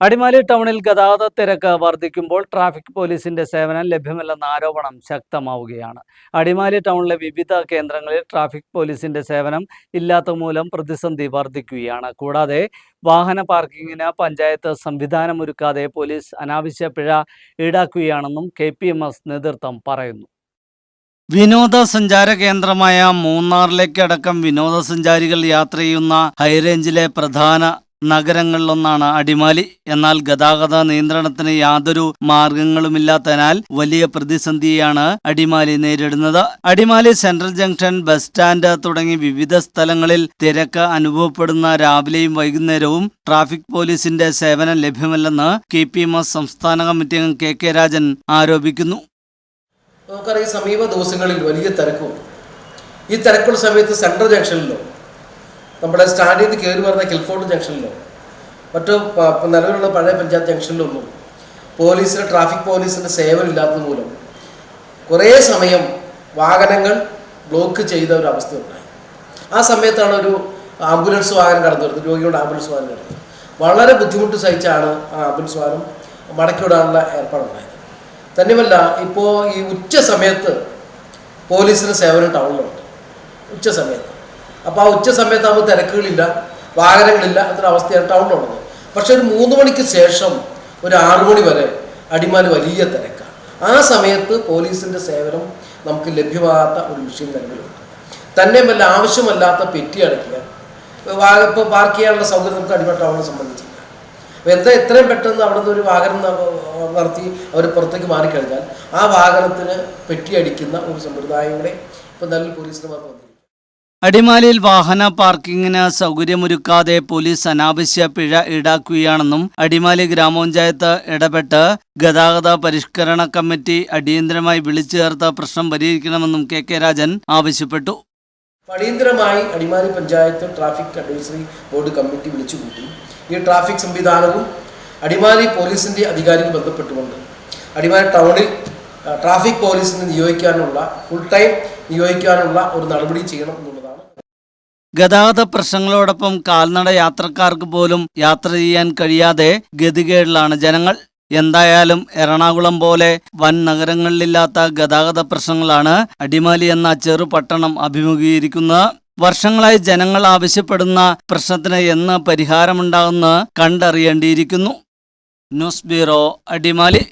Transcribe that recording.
അടിമാലി ടൗണിൽ ഗതാഗത തിരക്ക് വർദ്ധിക്കുമ്പോൾ ട്രാഫിക് പോലീസിന്റെ സേവനം ലഭ്യമല്ലെന്ന ആരോപണം ശക്തമാവുകയാണ്. അടിമാലി ടൗണിലെ വിവിധ കേന്ദ്രങ്ങളിൽ ട്രാഫിക് പോലീസിന്റെ സേവനം ഇല്ലാത്ത മൂലം പ്രതിസന്ധി വർദ്ധിക്കുകയാണ്. കൂടാതെ വാഹന പാർക്കിങ്ങിന് പഞ്ചായത്ത് സംവിധാനം ഒരുക്കാതെ പോലീസ് അനാവശ്യ പിഴ ഈടാക്കുകയാണെന്നും കെ പി എം എസ് നേതൃത്വം പറയുന്നു. വിനോദസഞ്ചാര കേന്ദ്രമായ മൂന്നാറിലേക്കടക്കം വിനോദസഞ്ചാരികൾ യാത്ര ചെയ്യുന്ന ഹൈറേഞ്ചിലെ പ്രധാന നഗരങ്ങളിലൊന്നാണ് അടിമാലി. എന്നാൽ ഗതാഗത നിയന്ത്രണത്തിന് യാതൊരു മാർഗങ്ങളുമില്ലാത്തതിനാൽ വലിയ പ്രതിസന്ധിയാണ് അടിമാലി നേരിടുന്നത്. Adimali central junction bus stand തുടങ്ങി വിവിധ സ്ഥലങ്ങളിൽ തിരക്ക് അനുഭവപ്പെടുന്ന രാവിലെയും വൈകുന്നേരവും ട്രാഫിക് പോലീസിന്റെ സേവനം ലഭ്യമല്ലെന്ന് കെ പി എം എസ് സംസ്ഥാന കമ്മിറ്റി അംഗം കെ കെ രാജൻ ആരോപിക്കുന്നു. നമുക്കറിയാം സമീപ ദിവസങ്ങളിൽ വലിയ തിരക്കും ഈ തിരക്കുള്ള സമയത്ത് സെൻട്രൽ ജംഗ്ഷനിലോ നമ്മുടെ സ്റ്റാൻഡിൽ നിന്ന് കയറി വരുന്ന കിൽഫോർട്ട് ജംഗ്ഷനിലോ മറ്റു നിലവിലുള്ള പഴയ പഞ്ചായത്ത് ജംഗ്ഷനിലൊന്നും പോലീസിന് ട്രാഫിക് പോലീസിന്റെ സേവനം ഇല്ലാത്തത് മൂലം കുറേ സമയം വാഹനങ്ങൾ ബ്ലോക്ക് ചെയ്ത ഒരു അവസ്ഥ ഉണ്ടായി. ആ സമയത്താണ് ഒരു ആംബുലൻസ് വാഹനം കടന്നു വരുന്നത് രോഗിയുടെ ആംബുലൻസ് വാഹനം കടന്നു വളരെ ബുദ്ധിമുട്ട് സഹിച്ചാണ് ആ ആംബുലൻസ് വാഹനം മടക്കിവിടാനുള്ള ഏർപ്പാടുണ്ടായത് തന്നെയുമല്ല ഇപ്പോൾ ഈ ഉച്ച സമയത്ത് പോലീസിന് സേവനം ടൗണിലുണ്ട് ഉച്ച സമയത്ത്. അപ്പോൾ ആ ഉച്ച സമയത്താകുമ്പോൾ തിരക്കുകളില്ല വാഹനങ്ങളില്ല അത്ര അവസ്ഥയാണ് ടൗണിലുള്ളത് പക്ഷെ ഒരു മൂന്ന് മണിക്ക് ശേഷം ഒരു ആറു മണി വരെ അടിമാലി വലിയ തിരക്കാണ് ആ സമയത്ത് പോലീസിന്റെ സേവനം നമുക്ക് ലഭ്യമാകാത്ത ഒരു വിഷയം നിലവിലുണ്ട്. തന്നെയുമല്ല ആവശ്യമല്ലാത്ത പെറ്റി അടയ്ക്കുക ഇപ്പോൾ പാർക്ക് ചെയ്യാനുള്ള സൗകര്യം നമുക്ക് അടിമ ടൗണിനെ സംബന്ധിച്ചില്ല അപ്പോൾ എന്താ എത്രയും പെട്ടെന്ന് അവിടെ നിന്ന് ഒരു വാഹനം നടത്തി അവർ പുറത്തേക്ക് മാറിക്കഴിഞ്ഞാൽ ആ വാഹനത്തിന് പെറ്റി അടിക്കുന്ന ഒരു സമ്പ്രദായം കൂടെ ഇപ്പം നല്ല പോലീസിന് മാത്രം അടിമാലിയിൽ വാഹന പാർക്കിങ്ങിന് സൗകര്യമൊരുക്കാതെ പോലീസ് അനാവശ്യ പിഴ ഈടാക്കുകയാണെന്നും അടിമാലി ഗ്രാമപഞ്ചായത്ത് ഇടപെട്ട് ഗതാഗത പരിഷ്കരണ കമ്മിറ്റി അടിയന്തരമായി വിളിച്ചു ചേർത്ത് പ്രശ്നം പരിഹരിക്കണമെന്നും കെ കെ രാജൻ ആവശ്യപ്പെട്ടു. അടിയന്തരമായി Adimali panchayat traffic advisory board committee വിളിച്ചുകൂട്ടി. ഈ ട്രാഫിക് സംവിധാനവും അടിമാലി പോലീസിന്റെ അധികാരികൾ ബന്ധപ്പെട്ടുകൊണ്ട് അടിമാലി ടൗണിൽ ട്രാഫിക് പോലീസിനെ നിയോഗിക്കാനുള്ള ഫുൾ ടൈം നിയോഗിക്കാനുള്ള ഒരു നടപടി ചെയ്യണം എന്നുള്ളതാണ് ഗതാഗത പ്രശ്നങ്ങളോടൊപ്പം കാൽനട യാത്രക്കാർക്ക് പോലും യാത്ര ചെയ്യാൻ കഴിയാതെ ഗതികേടിലാണ് ജനങ്ങൾ. എന്തായാലും എറണാകുളം പോലെ വൻ നഗരങ്ങളിലില്ലാത്ത ഗതാഗത പ്രശ്നങ്ങളാണ് അടിമാലി എന്ന ചെറു പട്ടണം അഭിമുഖീകരിക്കുന്നത്. വർഷങ്ങളായി ജനങ്ങൾ ആവശ്യപ്പെടുന്ന പ്രശ്നത്തിന് എന്ന് പരിഹാരമുണ്ടാകുന്ന കണ്ടറിയേണ്ടിയിരിക്കുന്നു. News bureau Adimali.